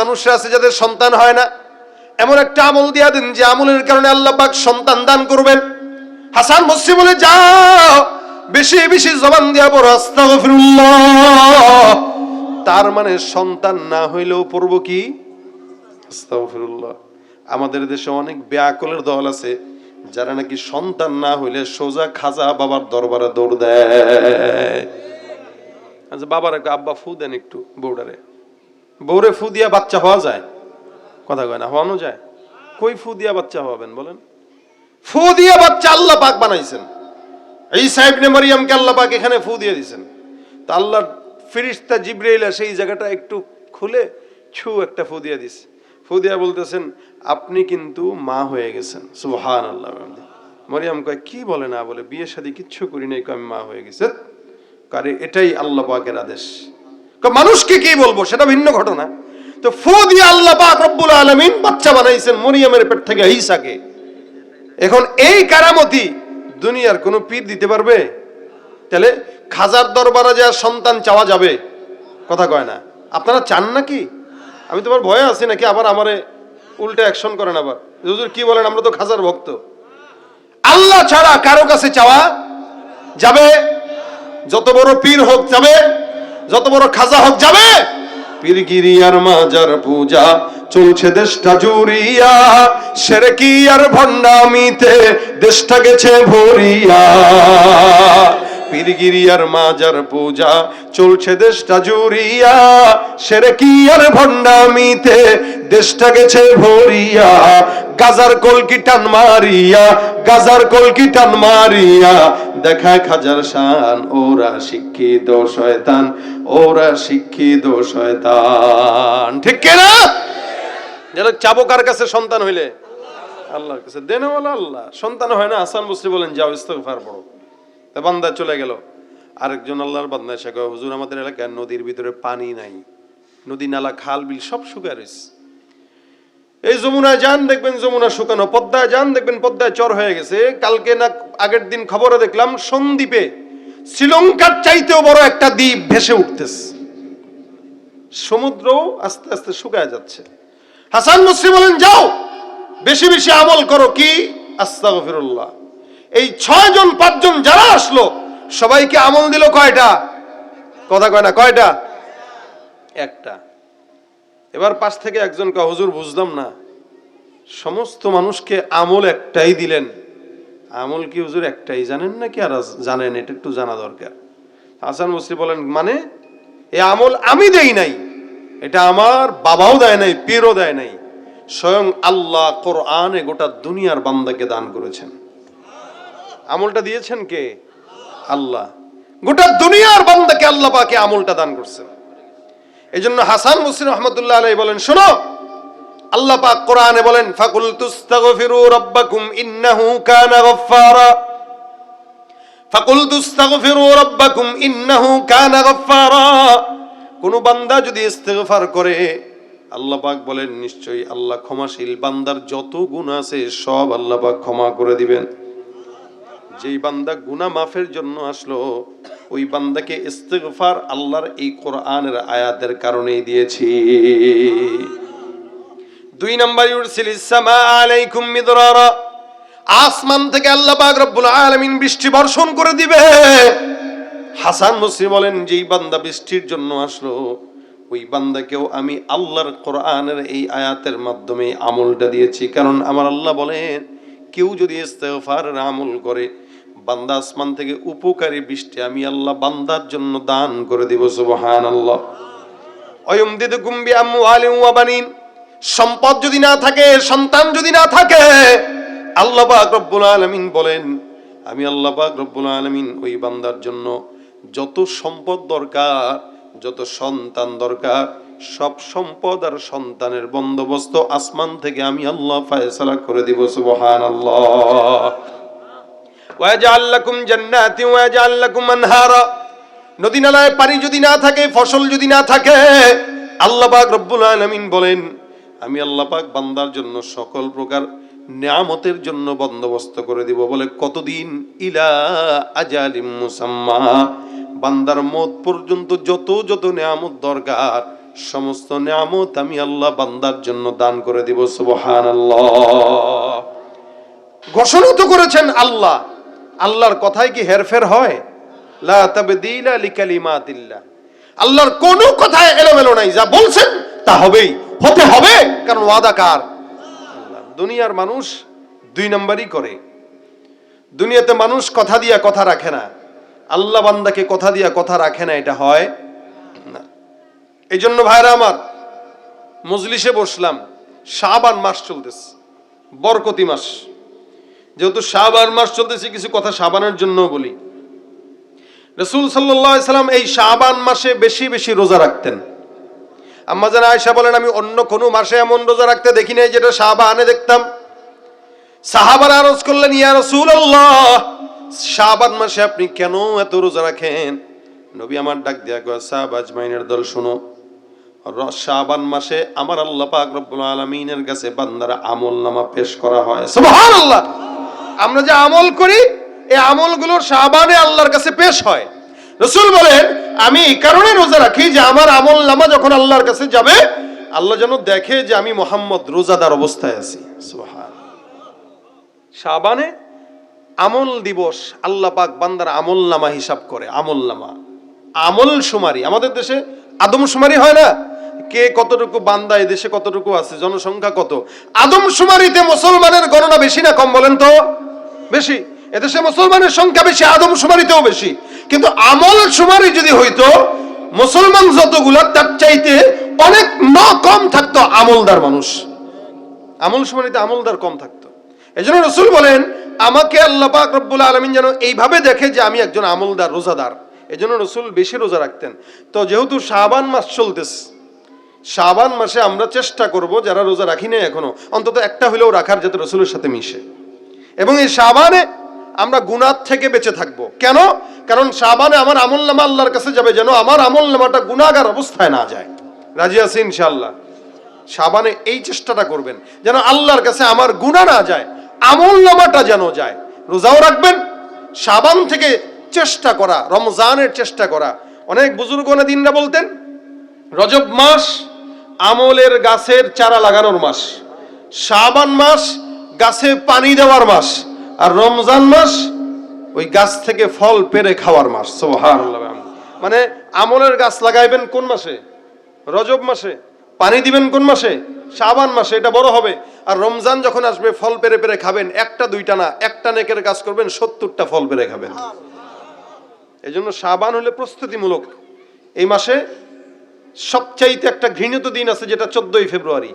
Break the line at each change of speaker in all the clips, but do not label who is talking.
মানুষরা আছে যাদের সন্তান হয় না। এমন একটা আমল দিয়া দিন যে আমলের কারণে আল্লাহ পাক সন্তান দান করবেন। হাসান বসরি বলে, যাও, বেশি বেশি জবান দিয়া বড় আস্তাগফিরুল্লাহ। তার মানে সন্তান না হইলেও পড়ব কি? আস্তাগফিরুল্লাহ। আমাদের দেশে অনেক ব্যাকলের দল আছে, যারা নাকি সন্তান না হইলে সোজা খাজা বাবার দরবারে দৌড় দেয়। আচ্ছা বাবার আব্বা, ফু দেন একটু বউডারে। বউরে ফু দিয়া বাচ্চা হওয়া যায়? কথা কয় না, হওয়ানো যায়? কই ফু দিয়া বাচ্চা হওয়াবেন বলেন? ফু দিয়া বাচ্চা আল্লাহ পাক বানাইছেন। এই সাহেব নে মারিয়ামকে আল্লাহ পাক এখানে ফু দিয়ে দিছেন। তা আল্লাহ ফিরিস্তা জিব্রাইলা সেই জায়গাটা একটু খুলে ছু একটা ফু দিয়ে দিছে। ফু দিয়া বলতেছেন, আপনি কিন্তু মা হয়ে গেছেন। সুবহান আল্লাহ মরিয়াম কয়, কি বলে না বলে? বিয়ে শাদী কিচ্ছু করি নাই আমি মা হয়ে গেছে। কারে, এটাই আল্লাহ পাকের আদেশ। মানুষকে কি বলব? সেটা ভিন্ন ঘটনা। তো ফু দিয়ে আল্লাহ পাক রব্বুল আলামিন বাচ্চা বানাইছেন মরিয়ামের পেট থেকে ঈসাকে এখন এই কারামতি দুনিয়ার কোনো পীর দিতে পারবে? তাহলে খাজার দরবারে যা সন্তান চাওয়া যাবে, কথা কয় না। আপনারা চান নাকি? আমি তোমার ভয়ে আছি নাকি? আবার আমারে উল্টে অ্যাকশন করেন আবার। হুজুর কি বলেন? আমরা তো খাজার ভক্ত। আল্লাহ ছাড়া কারও কাছে চাওয়া যাবে? যত বড় পীর হোক যাবে। যত বড় খাজা হোক যাবে। পীরগিরি আর মাজার পূজা চলছে দেশটা জুড়িয়া। সেরেকি আর ভণ্ডামিতে দেশটা গেছে ভরিয়া। পীরগিরি আর মাজার পূজা চলছে দেশটা জুড়িয়া। সেরেকি আর ভণ্ডামিতে দেশটা গেছে ভরিয়া। গাজার কলকি টান মারিয়া, গাজার কলকি টান মারিয়া। দেখায় খাজার শান, ওরা শিক্ষিত শয়তান। ওরা শিক্ষিত শয়তান। ঠিক না যেন চাবো কার কাছে সন্তান হইলে? আল্লাহর কাছে। দেন বলো আল্লাহ। সন্তান হয় না হাসান বসরি বলেন, যাও ইস্তগফার পড়ো। তা বান্দা চলে গেল। আরেকজন আল্লাহর বান্দা এসে কয়, হুজুর, আমাদের এলাকায় নদীর ভিতরে পানি নাই। নদী, নালা, খাল, বিল সব শুকায় রয়েছে। এই যমুনায় যান, দেখবেন যমুনা শুকানো। পদ্মায় যান, দেখবেন পদ্মায় চর হয়ে গেছে। কালকে না আগের দিন খবরে দেখলাম, সন্দ্বীপে শ্রীলঙ্কার চাইতেও বড় একটা দ্বীপ ভেসে উঠতেছে। সমুদ্র আস্তে আস্তে শুকায় যাচ্ছে। হাসান মুসরি বলেন, যাও, বেশি বেশি আমল করো কি? আস্তাগফিরুল্লাহ। এই ছয় জন পাঁচজন যারা আসলো, সবাইকে আমল দিল কয়টা? কথা কয় না, কয়টা? একটা। এবার পাশ থেকে একজন কে হুজুর, বুঝলাম না। সমস্ত মানুষকে আমল একটাই দিলেন। আমল কি হুজুর একটাই? জানেন নাকি আর জানেন? এটা একটু জানা দরকার। হাসান মুসরি বলেন মানে এ আমল আমি দেই নাই। এটা আমার বাবাও দেয় নাই, পীরও দেয় নাই। স্বয়ং আল্লাহ কোরআনে গোটা দুনিয়ার বান্দাকে দান করেছেন। আমলটা দিয়েছেন কে? আল্লাহ। গোটা দুনিয়ার বান্দাকে আল্লাহ পাকে আমলটা দান করছেন। এই জন্য হাসান মুসলিম রহমতুল্লাহ আলাই বলেন, শোনো আল্লাহ পাক কোরআনে বলেন, ফাকুল তুস্তাগফিরু রাব্বাকুম ইন্নাহু কানা গফফারা। ফাকুল তুস্তাগফিরু রাব্বাকুম ইন্নাহু কানা গফফারা। কোন বান্দা যদি ইস্তেগফার করে, আল্লাহ পাক বলেন, নিশ্চয়ই আল্লাহ ক্ষমাশীল। বান্দার যত গুণ আছে, সব আল্লাহ পাক ক্ষমা করে দিবেন। যেই বান্দা গুনাহ মাফের জন্য আসলো, ওই বান্দাকে ইস্তেগফার আল্লাহর এই কোরআনের আয়াতের কারণেই দিয়েছি। দুই নাম্বার ইউরসিল ইসসামা আলাইকুম মিদরারা। আসমান থেকে আল্লাহ পাক রব্বুল আলামিন বৃষ্টি বর্ষণ করে দিবে। হাসান মুসরি বলেন, যেই বান্দা বৃষ্টির জন্য আসলো, ওই বান্দাকেও আমি আল্লাহর কোরআনের এই আয়াতের মাধ্যমে আমলটা দিয়েছি। কারণ আমার আল্লাহ বলেন, কেউ যদি ইস্তেগফারের আমল করে, বান্দা আসমান থেকে উপকারী বৃষ্টি আমি আল্লাহ বান্দার জন্য দান করে দিব, সুবহানাল্লাহ। অয়ুমদিদুকুম বিআমওয়ালিন ওয়া বানিন। সম্পদ যদি না থাকে, সন্তান যদি না থাকে, আল্লাহ পাক রব্বুল আলামিন বলেন, আমি আল্লাহ পাক রব্বুল আলামিন ওই বান্দার জন্য যত সম্পদ দরকার, যত সন্তান দরকার, সব সম্পদ আর সন্তানের বন্দোবস্ত আসমান থেকে আমি আল্লাহ ফায়সালা করে দিব লাকুম আনহারা। নদী নালায় পানি যদি না থাকে, ফসল যদি না থাকে, আল্লাহ পাক রব্বুল আলামিন বলেন আমি আল্লাহ পাক বান্দার জন্য সকল প্রকার নিয়ামতের জন্য বন্দোবস্ত করে দিব। বলে, কতদিন ইলা আজালিম মুসাম্মা? বান্দার মত পর্যন্ত যত যত নিয়ামত দরকার, সমস্ত নিয়ামত আমি আল্লাহ বান্দার জন্য দান করে দিব সুবহান ঘোষণা তো করেছেন আল্লাহ। আল্লাহর কথায় কি হেরফের হয়? লা আল্লাহর কোন কথায় এলোমেলো নাই। যা বলছেন তা হবেই। হতে হবে। কারণ ওয়াদা কার? দুনিয়ার মানুষ দুই নম্বরই করে। দুনিয়াতে মানুষ কথা দিয়া কথা রাখে না। আল্লাহ বান্দাকে কথা দিয়া কথা রাখে না, এটা হয় না। এই জন্য ভাইরা আমার, মজলিসে বসলাম, শাবান মাস চলতেছে, বরকতি মাস। যেহেতু শাবান মাস চলতেছে, কিছু কথা শাবানের জন্য বলি। রসুল সাল্লাম এই শাবান মাসে বেশি বেশি রোজা রাখতেন। আম্মা জানা আয়সা বলেন, আমি অন্য কোনো মাসে এমন রোজা রাখতে দেখি নাই যেটা শাবানে দেখতাম। সাহাবার আরজ করলেন, ইয়া রসুল শাবান মাসে আপনি কেন এত রোজা রাখেন? নবী আমার ডাক দিয়া কয়, সাহাব আজমাইনের দল শুনো। শাবান মাসে আমার আল্লাহ পাক রব্বুল আলামিনের কাছে বান্দারা আমল নামা পেশ করা হয়। সুবহানাল্লাহ! আমরা যে আমল করি, এই আমলগুলো শাবানে আল্লাহর কাছে পেশ হয়। রসুল বলেন, আমি এই কারণে রোজা রাখি যে আমার আমল নামা যখন আল্লাহর কাছে যাবে, আল্লাহ যেন দেখে যে আমি মোহাম্মদ রোজাদার অবস্থায় আছি। শাবানে আমল দিবস আল্লাহ পাক বান্দার আমল নামা হিসাব করে, আমল নামা। আমল সুমারি আমাদের দেশে আদম সুমারি হয় না? কে কতটুকু বান্দা দেশে কতটুকু আছে, জনসংখ্যা কত? আদম সুমারিতে মুসলমানের গণনা বেশি না কম বলেন তো? বেশি। এদেশে মুসলমানের সংখ্যা বেশি, আদম সুমারিতেও বেশি। কিন্তু আমল সুমারি যদি হইতো, মুসলমান যতগুলা, তার চাইতে অনেক ন কম থাকতো আমলদার মানুষ। আমল সুমারিতে আমলদার কম থাকতো। এই জন্য রসুল বলেন, আমাকে আল্লাহ পাক রব্বুল আলমিন যেন এইভাবে দেখে যে আমি একজন আমলদার, রোজাদার। এই জন্য রসুল বেশি রোজা রাখতেন। তো যেহেতু শাবান মাস চলতেছে, শাবান মাসে আমরা চেষ্টা করব যারা রোজা রাখি না এখনও, অন্তত একটা হলেও রাখার যাতে রসুলের সাথে মিশে। এবং এই শাবানে আমরা গুনার থেকে বেঁচে থাকব। কেন? কারণ শাবানে আমার আমল নামা আল্লাহর কাছে যাবে যেন আমার আমল নামাটা গুনাগার অবস্থায় না যায়। রাজি আছি ইনশাল্লাহ সাবানে এই চেষ্টাটা করবেন যেন আল্লাহর কাছে আমার গুণা না যায়, আমল নামাটা যেন যায়। রোজাও রাখবেন সাবান থেকে চেষ্টা করা, রমজানের চেষ্টা করা। অনেক বুজুর্গ দিনরা বলতেন, রজব মাস আমলের গাছের চারা লাগানোর মাস, শাবান মাস গাছে পানি দেওয়ার মাস। আর রমজান মাস ওই গাছ থেকে ফল পেরে খাওয়ার মাস, সুবহানাল্লাহ। মানে আমলের গাছ লাগাইবেন কোন মাসে? রজব মাসে। পানি দিবেন কোন মাসে? শাবান মাসে, এটা বড় হবে। আর রমজান যখন আসবে, ফল পেরে পেরে খাবেন, একটা, দুইটা না, একটা নেকের কাজ করবেন, সত্তরটা ফল পেরে খাবেন। এই জন্য শাবান হলে প্রস্তুতিমূলক। এই মাসে সবচাইতে একটা ঘৃণিত দিন আছে, যেটা চোদ্দই ফেব্রুয়ারি।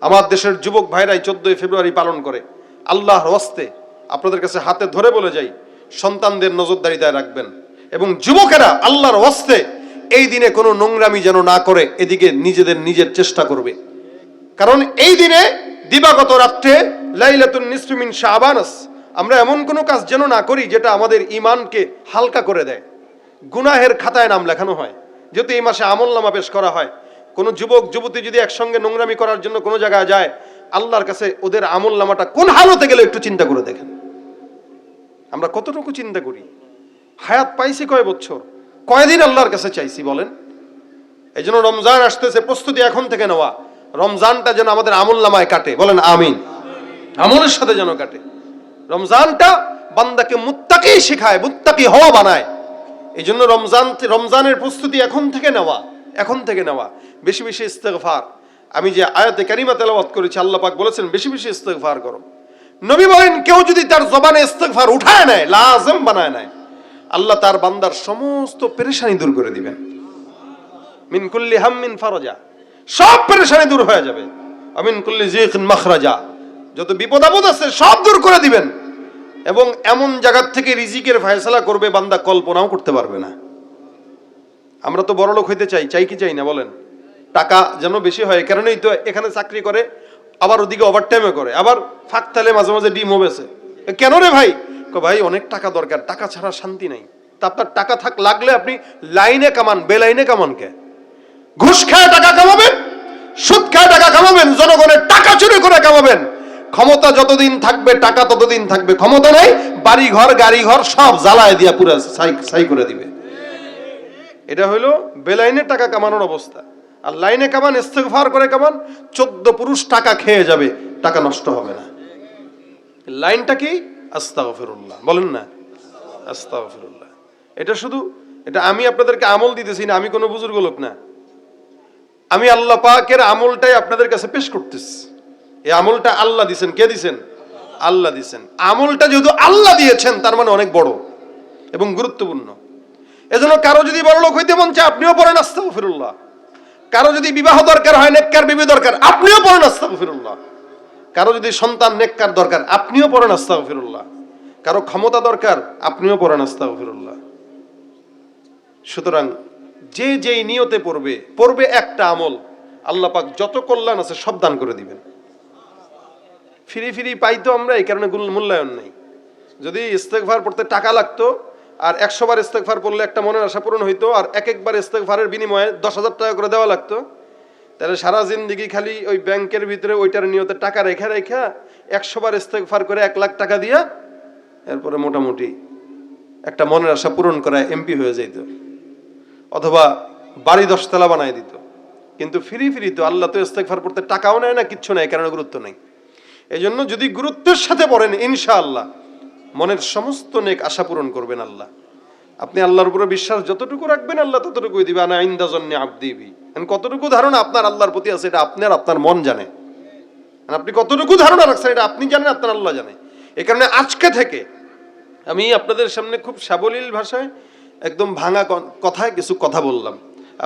আমার দেশের যুবক ভাইরাই চোদ্দই ফেব্রুয়ারি পালন করে। আল্লাহর হস্তে আপনাদের কাছে হাতে ধরে বলে যাই, সন্তানদের নজরদারিতায় রাখবেন। এবং যুবকেরা আল্লাহর হস্তে এই দিনে কোনো নোংরামি যেন না করে, এদিকে নিজেদের নিজের চেষ্টা করবে। কারণ এই দিনে দিবাগত রাত্রে লাইলাতুন নিসফিমিন শাবানাস আমরা এমন কোনো কাজ যেন না করি যেটা আমাদের ইমানকে হালকা করে দেয়। গুনাহের খাতায় নাম লেখানো হয়, যেহেতু এই মাসে আমল নামা পেশ করা হয়। কোনো যুবক, যুবতী যদি একসঙ্গে নোংরামি করার জন্য কোনো জায়গায় যায় আল্লাহর কাছে ওদের আমল নামাটা কোন হালতে গেলে একটু চিন্তা করে দেখেন। আমরা কতটুকু চিন্তা করি? হায়াত পাইছি কয় বছর? কয়দিন আল্লাহর কাছে চাইছি বলেন? এই জন্য রমজান আসতেছে, প্রস্তুতি এখন থেকে নেওয়া। রমজানটা যেন আমাদের আমল নামায় কাটে। বলেন আমিন। আমলের সাথে যেন কাটে। রমজানটা বান্দাকে মুত্তাকি শেখায়, মুত্তাকি হওয়া বানায়। এই জন্য রমজান, রমজানের প্রস্তুতি এখন থেকে নেওয়া, এখন থেকে নেওয়া। বেশি বেশি ইস্তেগফার। আমি যে আয়াতে কারিমা তেলাওয়াত করেছি, আল্লাহ বলেছেন, বেশি বেশি ইস্তেগফার করো। নবী বলেন, কেউ যদি তার জবানে ইস্তেগফার উঠায় নেয়, লাজম বানায় নেয়, আল্লাহ তার বান্দার সমস্ত পেরেশানি দূর করে দিবেন। মিন কুল্লি হাম্মিন ফারজা, সব পেরেশানি দূর হয়ে যাবে। আমিন কুল্লি জিকিন মাখরাজা, যত বিপদ আপদ আছে সব দূর করে দিবেন। এবং এমন জায়গার থেকে রিজিকের ফয়সালা করবে, বান্দা কল্পনাও করতে পারবে না। আমরা তো বড় লোক হইতে চাই চাই কি চাই না বলেন? টাকা যেন বেশি হয় কারণেই তো এখানে চাকরি করে, আবার ওদিকে ওভার টাইমে করে, আবার ফাঁক তালে মাঝে মাঝে ডিমও বেছে কেন রে ভাই? ভাই, অনেক টাকা দরকার, টাকা ছাড়া শান্তি নাই। তা আপনার টাকা থাক, লাগলে আপনি লাইনে কামান, বেলাইনে কামান কে? ঘুষ খায় টাকা কামাবেন, সুদ খায় টাকা কামাবেন, জনগণের টাকা চুরি করে কামাবেন। ক্ষমতা যতদিন থাকবে, টাকা ততদিন থাকবে, ক্ষমতা নাই বাড়ি ঘর গাড়ি ঘর সব জ্বালায় দিয়া পুরো সাই সাই করে দিবে। এটা হলো বেলাইনে টাকা কামানোর অবস্থা। আর লাইনে কামান? ইস্তেগফার করে কামান? চোদ্দ পুরুষ টাকা খেয়ে যাবে, টাকা নষ্ট হবে না। লাইনটা কি? আস্তাগফিরুল্লাহ। বলেন না। আস্তাগফিরুল্লাহ। এটা শুধু, এটা আমি আপনাদেরকে আমল দিতেছি না, আমি কোনো বুজুর্গ লোক না। আমি আল্লাহ পাকের আমলটাই আপনাদের কাছে পেশ করতেছি। এই আমলটা আল্লাহ দিছেন। কে দিছেন? আল্লাহ দিছেন। আমলটা যেহেতু আল্লাহ দিয়েছেন, তার মানে অনেক বড় এবং গুরুত্বপূর্ণ। এজন্য কারও যদি বড় লোক হইতে মন চায়, আপনিও পড়েন আস্তাগফিরুল্লাহ। কারও যদি বিবাহ দরকার হয়, নেককার বিবি দরকার, আপনিও পড়েন আস্তাগফিরুল্লাহ। কারও যদি সন্তান নেককার দরকার, আপনিও পড়েন আস্তাগফিরুল্লাহ। কারও ক্ষমতা দরকার, আপনিও পড়েন আস্তাগফিরুল্লাহ। সুতরাং যে যেই নিয়তে পড়বে পড়বে একটা আমল, আল্লাহ পাক যত কল্যাণ আছে সব দান করে দিবেন। ফিরি ফিরি পাইতো আমরা, এই কারণে মূল্যায়ন নেই। যদি ইস্তেকভার পড়তে টাকা লাগতো আর একশো বার ইস্তেকভার পড়লে একটা মনের আশা পূরণ হইতো, আর এক একবার ইস্তেকভারের বিনিময়ে দশ হাজার টাকা করে দেওয়া লাগতো। তাহলে সারা জিন্দিগি খালি ওই ব্যাংকের ভিতরে ওইটার নিয়তে টাকা রেখা রেখা একশো বার ইস্তেকভার করে এক লাখ টাকা দিয়া এরপরে মোটামুটি একটা মনের আশা পূরণ করা এমপি হয়ে যাইতো। অথবা বাড়ি দশতলা বানাই দিত। কিন্তু ফিরি ফিরি তো আল্লাহ তো ইস্তেকফার পড়তে টাকাও নেয় না, কিচ্ছু নেই কারণে গুরুত্ব নেই? এই জন্য যদি গুরুত্বের সাথে পড়েন, ইনশাআল্লাহ। মনের সমস্ত নেক আশা পূরণ করবেন আল্লাহ। আপনি আল্লাহর উপরে বিশ্বাস যতটুকু রাখবেন, আল্লাহ ততটুকুই দিবে। আনা আইন্দা জন্যে আবদিবি কতটুকু ধারণা আপনার আল্লাহর প্রতি আছে, এটা আপনার আপনার মন জানে। আপনি কতটুকু ধারণা রাখছেন, এটা আপনি জানেন, আপনার আল্লাহ জানে। এই কারণে আজকে থেকে আমি আপনাদের সামনে খুব সাবলীল ভাষায় একদম ভাঙা কথায় কিছু কথা বললাম।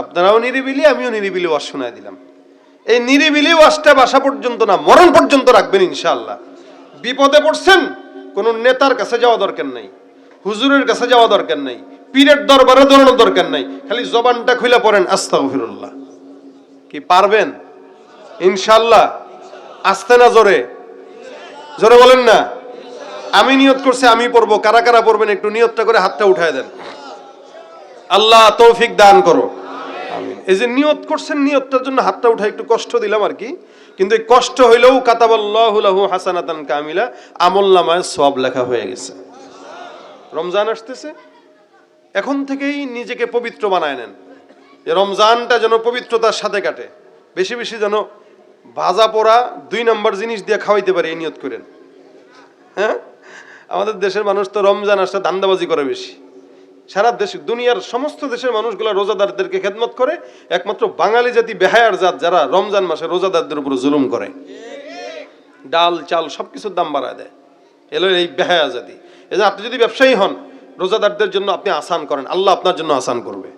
আপনারাও নিরিবিলি, আমিও নিরিবিলি ওয়াজ শোনায় দিলাম। এই নিরিবিলি ওয়াজটা বাসা পর্যন্ত না, মরণ পর্যন্ত রাখবেন ইনশাআল্লাহ। বিপদে পড়ছেন কোনো নেতার কাছে যাওয়া দরকার নাই, হুজুরের কাছে যাওয়া দরকার নাই, পীরের দরবারে দৌড়ানোর দরকার নাই, খালি জবানটা খুলে পড়েন, আস্তাগফিরুল্লাহ। কি পারবেন? ইনশাআল্লাহ। আসতে না জোরে? জোরে বলেন না। আমি নিয়ত করছি, আমি পড়ব। কারা কারা পড়বেন, একটু নিয়তটা করে হাতটা উঠায় দেন। আল্লাহ তৌফিক দান করো। এই যে নিয়ত করছেন, নিয়তটার জন্য হাতটা উঠায় একটু কষ্ট দিলাম আর কি। কিন্তু এই কষ্ট হইলেও কাতাবাল্লাহু লাহু হাসানাতান কামিলা আমল নামায় সব লেখা হয়ে গেছে। রমজান আসতেছে, এখন থেকেই নিজেকে পবিত্র বানায় নেন। যে রমজানটা যেন পবিত্রতার সাথে কাটে, বেশি বেশি যেন ভাজা পোড়া দুই নম্বর জিনিস দিয়ে খাওয়াইতে পারে, এই নিয়ত করেন। হ্যাঁ? আমাদের দেশের মানুষ তো রমজান আসলে ধান্দাবাজি করে বেশি। সারা দেশ, দুনিয়ার সমস্ত দেশের মানুষগুলো রোজাদারদেরকে খেদমত করে। একমাত্র বাঙালি জাতি বেহায়ার জাত যারা রমজান মাসে রোজাদারদের উপর জুলুম করে। ডাল, চাল সবকিছুর দাম বাড়ায় দেয়। এলো এই বেহায়া জাতি। এই আপনি যদি ব্যবসায়ী হন, রোজাদারদের জন্য আপনি আসান করেন। আল্লাহ আপনার জন্য আসান করবে।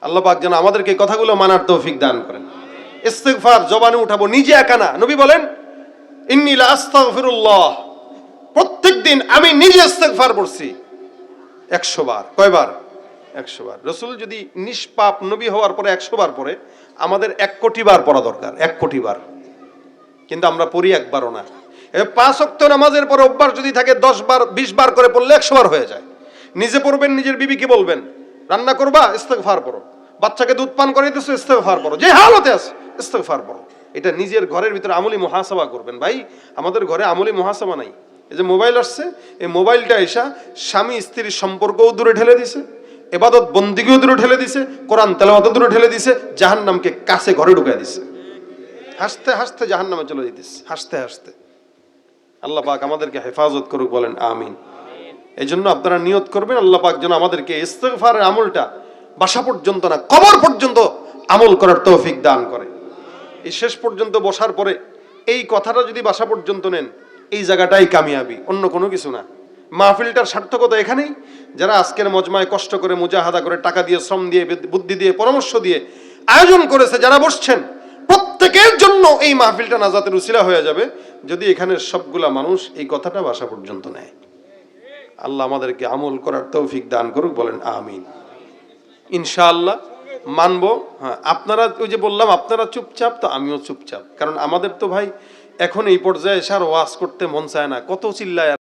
আল্লাহ পাক যেন আমাদেরকে এই কথাগুলো মানার তৌফিক দান করেন। ইস্তেগফার জবানে উঠাবো, নিজে একা না। নবী বলেন, ইন্নী লা আস্তাগফিরুল্লাহ। প্রত্যেকদিন আমি নিজে ইস্তেগফার পড়ছি। একশো বার। কয়বার? একশো বার। রসুল যদি নিষ্পাপ নবী হওয়ার পরে একশো বার পরে আমাদের এক কোটি বার পড়া দরকার, এক কোটি বার। কিন্তু আমরা পড়ি একবারও না। পাঁচ অক্ত নামাজের পর অভ্যাস যদি থাকে, দশ বার, বিশ বার করে পড়লে একশো বার হয়ে যায়। নিজে পড়বেন, নিজের বিবিকে বলবেন, রান্না করবা? ইস্তেগফার পড়ো। বাচ্চাকে দুধ পান করাইতেছো? ইস্তেগফার পড়ো। যে হালতে আছে, ইস্তেগফার পড়ো। এটা নিজের ঘরের ভিতরে আমলি মহাসভা করবেন। ভাই, আমাদের ঘরে আমলি মহাসভা নাই। এই যে মোবাইল আসছে, এই মোবাইলটা এসা স্বামী স্ত্রীর সম্পর্কও দূরে ঠেলে দিছে, এবাদত বন্দিকেও দূরে ঠেলে দিছে, কোরআন তেলাওয়াতও দূরে ঠেলে দিছে, জাহান্নামকে কাছে ঘরে ঢুকাই দিছে। হাসতে হাসতে জাহান্নামে চলে যেতিস হাসতে হাসতে। আল্লাহ পাক আমাদেরকে হেফাজত করুক বলেন, আমিন। এই জন্য আপনারা নিয়ত করবেন, আল্লাহ পাক যেন আমাদেরকে ইস্তেগফারের আমলটা বাসা পর্যন্ত না, কবর পর্যন্ত আমল করার তৌফিক দান করে। এই শেষ পর্যন্ত বসার পরে এই কথাটা যদি বাসা পর্যন্ত নেন এই জায়গাটাই কামিয়াবি, অন্য কোনো কিছু না। মাহফিলটার সার্থকতা এখানেই। যারা আজকের মজমায় কষ্ট করে মুজাহাদা করে টাকা দিয়ে, শ্রম দিয়ে বুদ্ধি দিয়ে, পরামর্শ দিয়ে আয়োজন করেছে, যারা বসছেন, প্রত্যেকের জন্য এই মাহফিলটা নাজাতের উসিলা হয়ে যাবে। যদি এখানে সবগুলা মানুষ এই কথাটা বাসা পর্যন্ত নেয়। আল্লাহ আমাদেরকে আমল করার তৌফিক দান করুক, বলেন আমিন। ইনশাআল্লাহ, মানবো হ্যাঁ আপনারা ওই যে বললাম, আপনারা চুপচাপ, তো আমিও চুপচাপ। কারণ আমাদের তো ভাই এখন এই পর্যায়ে এসে আর করতে মন চায় না। কত চিল্লায়